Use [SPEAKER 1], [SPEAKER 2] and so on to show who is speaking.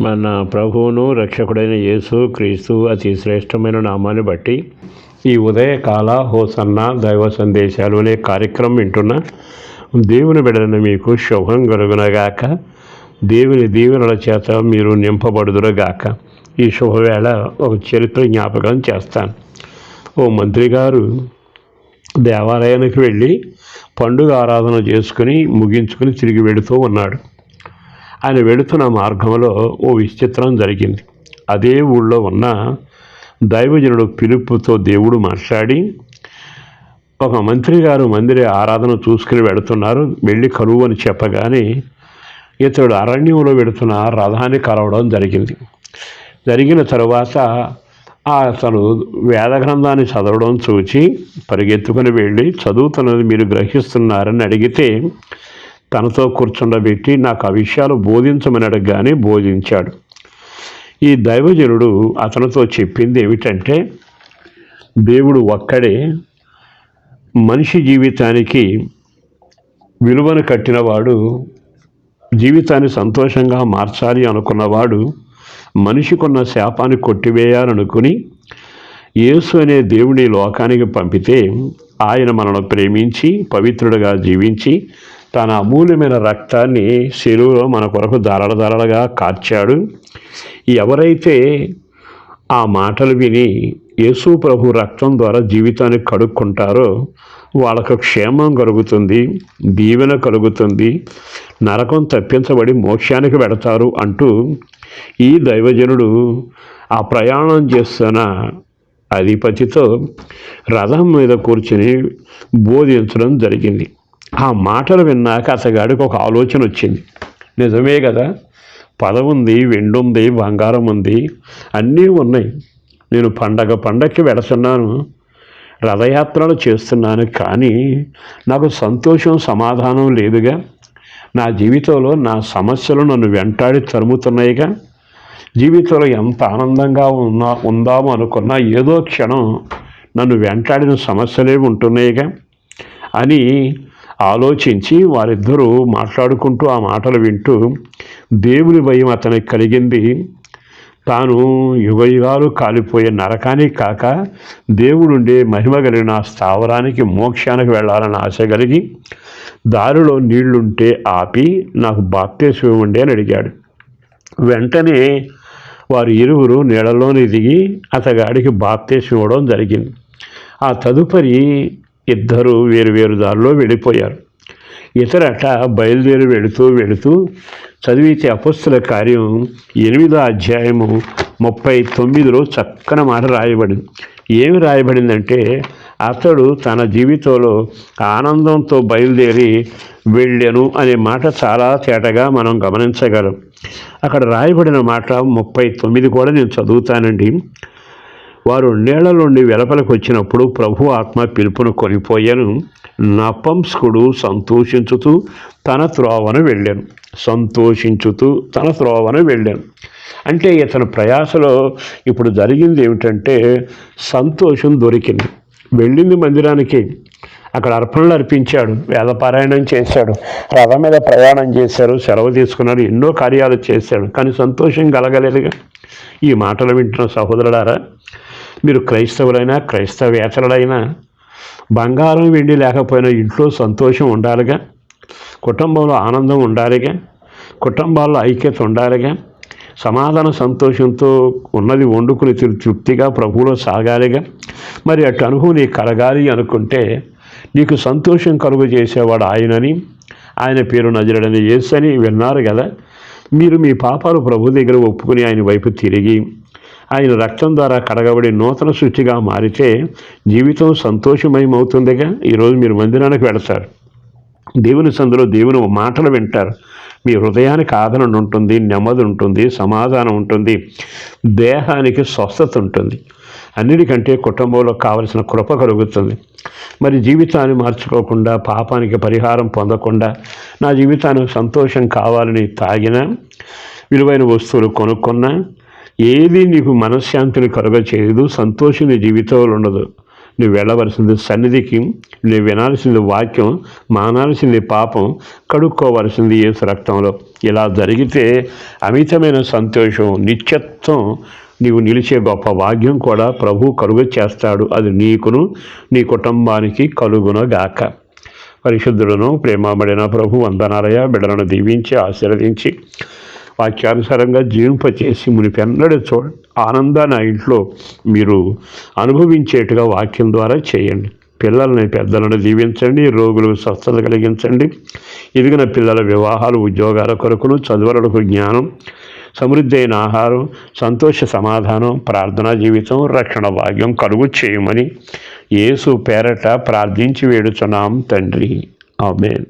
[SPEAKER 1] మన ప్రభువును రక్షకుడైన యేసు క్రీస్తు అతి శ్రేష్టమైన నామాన్ని బట్టి ఈ ఉదయకాల హోసన్న దైవ సందేశాలు అనే కార్యక్రమం వింటున్న దేవుని బిడలను మీకు శుభం కలుగునగాక. దేవుని దీవెనల చేత మీరు నింపబడుదురుగాక. ఈ శుభవేళ ఒక చరిత్ర జ్ఞాపకం చేస్తాను. ఓ మంత్రి గారు దేవాలయానికి వెళ్ళి పండుగ ఆరాధన చేసుకుని ముగించుకుని తిరిగి వెళుతూ ఉన్నాడు. ఆయన వెళుతున్న మార్గంలో ఓ విచిత్రం జరిగింది. అదే ఊళ్ళో ఉన్న దైవజనుడు పిలుపుతో దేవుడు మాట్లాడి ఒక మంత్రి గారు మందిర ఆరాధన చూసుకుని వెడుతున్నారు వెళ్ళి కలువు అని చెప్పగానే ఇతడు అరణ్యంలో వెడుతున్న రథాన్ని కలవడం జరిగింది. జరిగిన తరువాత అతను వేద గ్రంథాన్ని చదవడం చూచి పరిగెత్తుకుని వెళ్ళి చదువుతున్నది మీరు గ్రహిస్తున్నారని అడిగితే తనతో కూర్చుండబెట్టి నాకు ఆ విషయాలు బోధించమని అడగగానే బోధించాడు. ఈ దైవజనుడు అతనితో చెప్పింది ఏమిటంటే దేవుడు ఒక్కడే మనిషి జీవితానికి విలువను కట్టినవాడు జీవితాన్ని సంతోషంగా మార్చాలి అనుకున్నవాడు మనిషికున్న శాపాన్ని కొట్టివేయాలనుకుని యేసు అనే దేవుని లోకానికి పంపితే ఆయన మనను ప్రేమించి పవిత్రుడిగా జీవించి తన అమూల్యమైన రక్తాన్ని శిలువలో మన కొరకు ధారల ధారలుగా కార్చాడు. ఎవరైతే ఆ మాటలు విని యేసు ప్రభు రక్తం ద్వారా జీవితాన్ని కడుక్కుంటారో వాళ్ళకు క్షేమం కలుగుతుంది దీవెన కలుగుతుంది నరకం తప్పించబడి మోక్షానికి పెడతారు అంటూ ఈ దైవజనుడు ఆ ప్రయాణం చేస్తున్న అధిపతితో రథం మీద కూర్చుని బోధించడం జరిగింది. ఆ మాటలు విన్నాక అతగాడికి ఒక ఆలోచన వచ్చింది. నిజమే కదా పదవుంది వెండుంది బంగారం ఉంది అన్నీ ఉన్నాయి. నేను పండగ పండగకి వెళుతున్నాను రథయాత్రలు చేస్తున్నాను కానీ నాకు సంతోషం సమాధానం లేదుగా. నా జీవితంలో నా సమస్యలు నన్ను వెంటాడి తరుముతున్నాయిగా. జీవితంలో ఎంత ఆనందంగా ఉన్నా ఉందామో అనుకున్నా ఏదో క్షణం నన్ను వెంటాడిన సమస్యలే ఉంటున్నాయిగా అని ఆలోచించి వారిద్దరూ మాట్లాడుకుంటూ ఆ మాటలు వింటూ దేవుని భయం అతనికి కలిగింది. తాను యుగయుగాలు కాలిపోయే నరకానికి కాక దేవుడుండే మహిమ కలిగిన స్థావరానికి మోక్షానికి వెళ్ళాలని ఆశ కలిగి దారిలో నీళ్ళుంటే ఆపి నాకు బాప్తేశ్వం ఇవ్వండి అని అడిగాడు. వెంటనే వారు ఇరువురు నీళ్ళలోని దిగి అతగాడికి బాప్తేశం ఇవ్వడం జరిగింది. ఆ తదుపరి ఇద్దరు వేరు వేరు దారిలో వెళ్ళిపోయారు. ఇతరట బయలుదేరి వెళుతూ వెళుతూ చదివితే అపస్తుల కార్యం ఎనిమిదో అధ్యాయము ముప్పై తొమ్మిదిలో చక్కన మాట రాయబడింది. ఏమి రాయబడిందంటే అతడు తన జీవితంలో ఆనందంతో బయలుదేరి వెళ్ళాను అనే మాట చాలా తేటగా మనం గమనించగలం. అక్కడ రాయబడిన మాట ముప్పై తొమ్మిది కూడా నేను చదువుతానండి. వారు నీళ్ళ నుండి వెలపలకు వచ్చినప్పుడు ప్రభు ఆత్మ పిలుపును కొనిపోయాను. నపంస్కుడు సంతోషించుతూ తన త్రోవను వెళ్ళాను. సంతోషించుతూ తన త్రోవను వెళ్ళాను. అంటే ఇతని ప్రయాసలో ఇప్పుడు జరిగింది ఏమిటంటే సంతోషం దొరికింది. వెళ్ళింది మందిరానికి. అక్కడ అర్పణలు అర్పించాడు. వేదపారాయణం చేశాడు. రథం మీద ప్రయాణం చేశారు. సెలవు తీసుకున్నాడు ఎన్నో కార్యాలు చేశాడు. కానీ సంతోషం కలగలేదుగా. ఈ మాటలు వింటున్న సహోదరుడారా మీరు క్రైస్తవులైనా క్రైస్తవేతరులైనా బంగారం వెండి లేకపోయినా ఇంట్లో సంతోషం ఉండాలిగా కుటుంబంలో ఆనందం ఉండాలిగా కుటుంబాల్లో ఐక్యత ఉండాలిగా సమాధాన సంతోషంతో ఉన్నది వండుకుని తృప్తిగా ప్రభువులో సాగాలిగా. మరి అటు అనుభవం నీకు కలగాలి అనుకుంటే నీకు సంతోషం కలుగు చేసేవాడు ఆయనని ఆయన పేరు నజరడని అని విన్నారు కదా. మీరు మీ పాపాలు ప్రభు దగ్గర ఒప్పుకుని ఆయన వైపు తిరిగి ఆయన రక్తం ద్వారా కడగబడి నూతన సృష్టిగా మారితే జీవితం సంతోషమయమవుతుందిగా? ఈరోజు మీరు మందిరానికి వెళతారు. దేవుని సందులో దేవుని మాటలు వింటారు. మీ హృదయానికి ఆదరణ ఉంటుంది నెమ్మది ఉంటుంది సమాధానం ఉంటుంది దేహానికి స్వస్థత ఉంటుంది. అన్నిటికంటే కుటుంబంలో కావలసిన కృప కలుగుతుంది. మరి జీవితాన్ని మార్చుకోకుండా పాపానికి పరిహారం పొందకుండా నా జీవితానికి సంతోషం కావాలని తాగిన విలువైన వస్తువులు కొనుక్కున్నా ఏది నీకు మనశ్శాంతిని కలుగ చేయదు సంతోషం నీ జీవితంలో ఉండదు. నువ్వు వెళ్ళవలసింది సన్నిధికి నువ్వు వినాల్సింది వాక్యం మానాల్సింది పాపం కడుక్కోవలసింది ఏసు రక్తంలో. ఇలా జరిగితే అమితమైన సంతోషం నిత్యత్వం నీవు నిలిచే గొప్ప భాగ్యం కూడా ప్రభు కలుగు చేస్తాడు. అది నీకును నీ కుటుంబానికి కలుగునగాక. పరిశుద్ధులను ప్రేమబడిన ప్రభు వందనాలయ బిడలను దీవించి ఆశీర్వదించి వాక్యానుసారంగా జీవింపచేసి మునిపెన్నడూ చూడండి ఆనందాన్ని ఆ ఇంట్లో మీరు అనుభవించేట్టుగా వాక్యం ద్వారా చేయండి. పిల్లల్ని పెద్దలను దీవించండి రోగులకు స్వస్థత కలిగించండి. ఎదిగిన పిల్లల వివాహాలు ఉద్యోగాల కొరకును చదువులకు జ్ఞానం సమృద్ధి అయిన ఆహారం సంతోష సమాధానం ప్రార్థనా జీవితం రక్షణ భాగ్యం కలుగు చేయమని యేసు పేరట ప్రార్థించి వేడుచున్నాం తండ్రి. ఆమెన్.